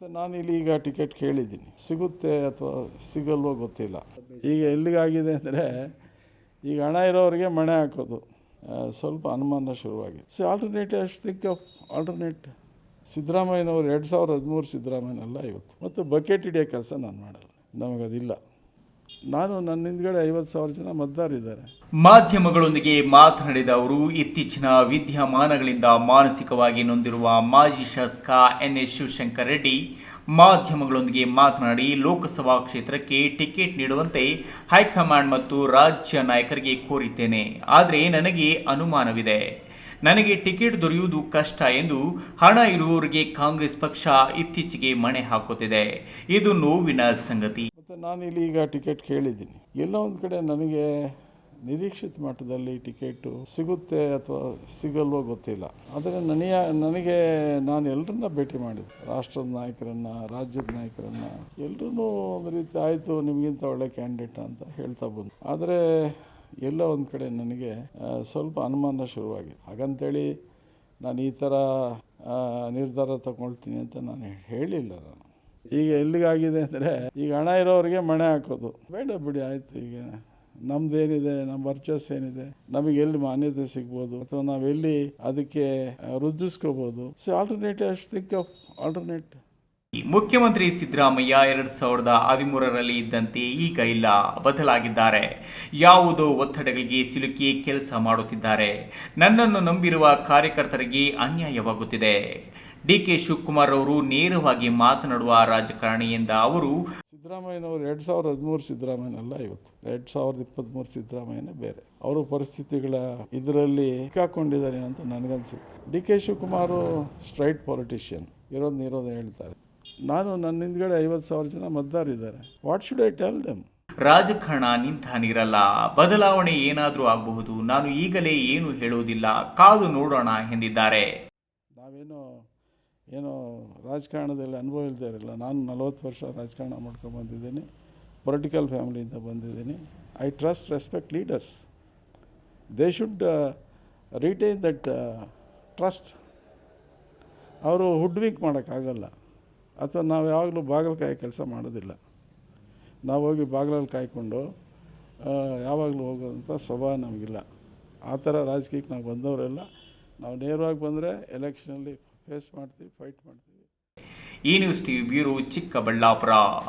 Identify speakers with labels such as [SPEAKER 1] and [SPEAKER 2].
[SPEAKER 1] ಮತ್ತು ನಾನು ಇಲ್ಲಿ ಈಗ ಟಿಕೆಟ್ ಕೇಳಿದ್ದೀನಿ. ಸಿಗುತ್ತೆ ಅಥವಾ ಸಿಗಲ್ವೋ ಗೊತ್ತಿಲ್ಲ. ಈಗ ಎಲ್ಲಿಗಾಗಿದೆ ಅಂದರೆ, ಈಗ ಹಣ ಇರೋರಿಗೆ ಮಣೆ ಹಾಕೋದು ಸ್ವಲ್ಪ ಅನುಮಾನ ಶುರುವಾಗಿದೆ. ಸೊ ಆಲ್ಟರ್ನೇಟಿವ್ ಅಷ್ಟು ಥಿಂಕ್ ಆಲ್ಟರ್ನೇಟ್ ಸಿದ್ದರಾಮಯ್ಯನವರು ಎರಡು ಸಾವಿರದ ಹದಿಮೂರು ಸಿದ್ದರಾಮಯ್ಯನಲ್ಲ ಇವತ್ತು. ಮತ್ತು ಬಕೆಟ್ ಹಿಡಿಯೋ ಕೆಲಸ ನಾನು ಮಾಡಲ್ಲ. ನಮಗದಿಲ್ಲ. ನಾನು ನನ್ನ ಹಿಂದ್ಗಡೆ ಐವತ್ತು ಸಾವಿರ ಜನ ಮತದಾರಿದ್ದಾರೆ
[SPEAKER 2] ಮಾಧ್ಯಮಗಳೊಂದಿಗೆ ಮಾತನಾಡಿದ ಅವರು, ಇತ್ತೀಚಿನ ವಿದ್ಯಮಾನಗಳಿಂದ ಮಾನಸಿಕವಾಗಿ ನೊಂದಿರುವ ಮಾಜಿ ಶಾಸಕ ಎನ್ ಎಸ್ ಶಿವಶಂಕರ್ ರೆಡ್ಡಿ ಮಾಧ್ಯಮಗಳೊಂದಿಗೆ ಮಾತನಾಡಿ, ಲೋಕಸಭಾ ಕ್ಷೇತ್ರಕ್ಕೆ ಟಿಕೆಟ್ ನೀಡುವಂತೆ ಹೈಕಮಾಂಡ್ ಮತ್ತು ರಾಜ್ಯ ನಾಯಕರಿಗೆ ಕೋರಿದ್ದೇನೆ. ಆದರೆ ನನಗೆ ಅನುಮಾನವಿದೆ. ನನಗೆ ಟಿಕೆಟ್ ದೊರೆಯುವುದು ಕಷ್ಟ ಎಂದು ಹಣ ಇರುವವರಿಗೆ ಕಾಂಗ್ರೆಸ್ ಪಕ್ಷ ಇತ್ತೀಚೆಗೆ ಮಣೆ ಹಾಕುತ್ತಿದೆ. ಇದು ನೋವಿನ ಸಂಗತಿ.
[SPEAKER 1] ಮತ್ತು ನಾನು ಇಲ್ಲಿ ಈಗ ಟಿಕೆಟ್ ಕೇಳಿದ್ದೀನಿ. ಎಲ್ಲೋ ಒಂದು ಕಡೆ ನನಗೆ ನಿರೀಕ್ಷಿತ ಮಟ್ಟದಲ್ಲಿ ಟಿಕೆಟು ಸಿಗುತ್ತೆ ಅಥವಾ ಸಿಗಲ್ವೋ ಗೊತ್ತಿಲ್ಲ. ಆದರೆ ನನಗೆ ನನಗೆ ನಾನು ಎಲ್ಲರನ್ನ ಭೇಟಿ ಮಾಡಿದ್ದೆ. ರಾಷ್ಟ್ರದ ನಾಯಕರನ್ನು, ರಾಜ್ಯದ ನಾಯಕರನ್ನು ಎಲ್ಲರೂ ಒಂದು ರೀತಿ ಆಯಿತು, ನಿಮಗಿಂತ ಒಳ್ಳೆ ಕ್ಯಾಂಡಿಡೇಟ್ ಅಂತ ಹೇಳ್ತಾ ಬಂದು. ಆದರೆ ಎಲ್ಲ ಒಂದು ಕಡೆ ನನಗೆ ಸ್ವಲ್ಪ ಅನುಮಾನ ಶುರುವಾಗಿದೆ. ಹಾಗಂತೇಳಿ ನಾನು ಈ ಥರ ನಿರ್ಧಾರ ತಗೊಳ್ತೀನಿ ಅಂತ ನಾನು ಹೇಳಿಲ್ಲ ನಾನು. ಈಗ ಎಲ್ಲಿಗಾಗಿದೆ ಅಂದರೆ ಈಗ ಹಣ ಇರೋರಿಗೆ ಮಣೆ ಹಾಕೋದು. ಬೇಡ ಬಿಡಿ, ಆಯಿತು ಈಗ. ನಮ್ದೇನಿದೆ ನಮ್ಮ ವರ್ಚಸ್ ಏನಿದೆ, ನಮಗೆ ಎಲ್ಲಿ ಮಾನ್ಯತೆ ಸಿಗ್ಬೋದು? ಅಥವಾ ನಾವೆಲ್ಲಿ ಅದಕ್ಕೆ ವೃದ್ಧಿಸ್ಕೋಬೋದು? ಸೊ ಆಲ್ಟರ್ನೇಟ್ ಅಷ್ಟು ಥಿಂಕ್ ಆಫ್ ಆಲ್ಟರ್ನೇಟ್
[SPEAKER 2] ಮುಖ್ಯಮಂತ್ರಿ ಸಿದ್ದರಾಮಯ್ಯ ಎರಡು ಸಾವಿರದ ಹದಿಮೂರರಲ್ಲಿ ಇದ್ದಂತೆ ಈಗ ಇಲ್ಲ ಬದಲಾಗಿದ್ದಾರೆ. ಯಾವುದೋ ಒತ್ತಡಗಳಿಗೆ ಸಿಲುಕಿ ಕೆಲಸ ಮಾಡುತ್ತಿದ್ದಾರೆ. ನನ್ನನ್ನು ನಂಬಿರುವ ಕಾರ್ಯಕರ್ತರಿಗೆ ಅನ್ಯಾಯವಾಗುತ್ತಿದೆ. ಡಿ ಕೆ ಶಿವಕುಮಾರ್ ಅವರು ನೇರವಾಗಿ ಮಾತನಾಡುವ ರಾಜಕಾರಣಿ ಎಂದ ಅವರು
[SPEAKER 1] ಸಿದ್ದರಾಮಯ್ಯನವರು ಎರಡು ಸಾವಿರದ ಹದಿಮೂರು ಸಿದ್ದರಾಮಯ್ಯನಲ್ಲ ಇವತ್ತು. ಎರಡು ಸಾವಿರದ ಇಪ್ಪತ್ತ್ಮೂರು ಸಿದ್ದರಾಮಯ್ಯನೇ ಬೇರೆ. ಅವರು ಪರಿಸ್ಥಿತಿಗಳ ಇದರಲ್ಲಿ ಸಿಕ್ಕಾಕೊಂಡಿದ್ದಾರೆ ಅಂತ ನನಗನ್ಸುತ್ತೆ. D K Shivakumar straight politician. ಇರೋದನ್ನ ಇರೋದು ಹೇಳ್ತಾರೆ. ನಾನು ನನ್ನ ಹಿಂದ್ಗಡೆ ಐವತ್ತು ಸಾವಿರ ಜನ ಮತದಾರಿದ್ದಾರೆ what should I tell them
[SPEAKER 2] ರಾಜಕಾರಣ ನಿಂತ ನೀರಲ್ಲ. ಬದಲಾವಣೆ ಏನಾದರೂ ಆಗಬಹುದು. ನಾನು ಈಗಲೇ ಏನು ಹೇಳುವುದಿಲ್ಲ. ಕಾದು ನೋಡೋಣ ಎಂದಿದ್ದಾರೆ.
[SPEAKER 1] ನಾವೇನೋ ಏನೋ ರಾಜಕಾರಣದಲ್ಲಿ ಅನುಭವ ಇಲ್ಲದೆ ಇರಲಿಲ್ಲ ನಾನು ನಲವತ್ತು ವರ್ಷ ರಾಜಕಾರಣ ಮಾಡ್ಕೊಂಡು ಬಂದಿದ್ದೀನಿ. ಪೊಲಿಟಿಕಲ್ ಫ್ಯಾಮಿಲಿಯಿಂದ ಬಂದಿದ್ದೀನಿ. I trust respect leaders they should retain that trust ಅವರು ಹುಡ್ವಿಕ್ ಮಾಡೋಕ್ಕಾಗಲ್ಲ. ಅಥವಾ ನಾವು ಯಾವಾಗಲೂ ಬಾಗಿಲಕಾಯಿ ಕೆಲಸ ಮಾಡೋದಿಲ್ಲ. ನಾವು ಹೋಗಿ ಬಾಗಿಲಲ್ಲಿ ಕಾಯ್ಕೊಂಡು ಯಾವಾಗಲೂ ಹೋಗೋದಂಥ ಸ್ವಭಾವ ನಮಗಿಲ್ಲ. ಆ ಥರ ರಾಜಕೀಯಕ್ಕೆ ನಾವು ಬಂದವರೆಲ್ಲ. ನಾವು ನೇರವಾಗಿ ಬಂದರೆ ಎಲೆಕ್ಷನಲ್ಲಿ ಫೇಸ್ ಮಾಡ್ತೀವಿ ಫೈಟ್ ಮಾಡ್ತೀವಿ.
[SPEAKER 2] ಈ ನ್ಯೂಸ್ ಟಿವಿ ಬ್ಯೂರೋ ಚಿಕ್ಕಬಳ್ಳಾಪುರ.